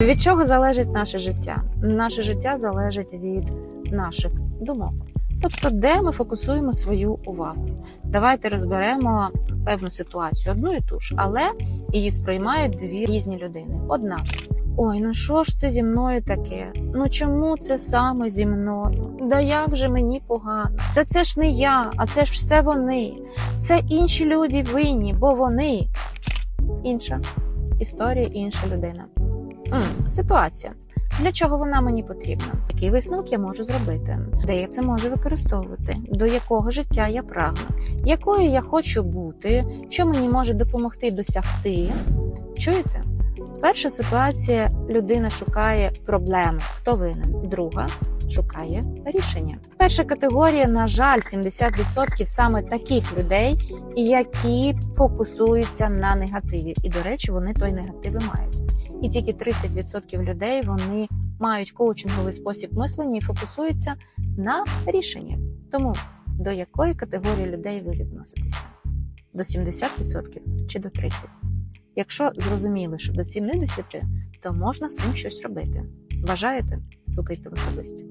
Від чого залежить наше життя? Наше життя залежить від наших думок. Тобто, де ми фокусуємо свою увагу. Давайте розберемо певну ситуацію, одну і ту ж, але її сприймають дві різні людини. Одна ой, ну що ж це зі мною таке? Ну чому це саме зі мною? Да як же мені погано? Та це ж не я, а це ж все вони. Це інші люди винні, бо вони інша історія, інша людина. М, ситуація. Для чого вона мені потрібна? Який висновок я можу зробити? Де я це можу використовувати? До якого життя я прагну? Якою я хочу бути? Що мені може допомогти досягти? Чуєте? Перша ситуація людина шукає проблему. Хто винен? Друга шукає рішення. Перша категорія, на жаль, 70% саме таких людей, які фокусуються на негативі. І, до речі, вони той негатив і мають. І тільки 30% людей вони мають коучинговий спосіб мислення і фокусуються на рішенні. Тому до якої категорії людей ви відноситеся? До 70% чи до 30%? Якщо зрозуміли, що до 70%, то можна з цим щось робити. Бажаєте? Стукайте в особисті.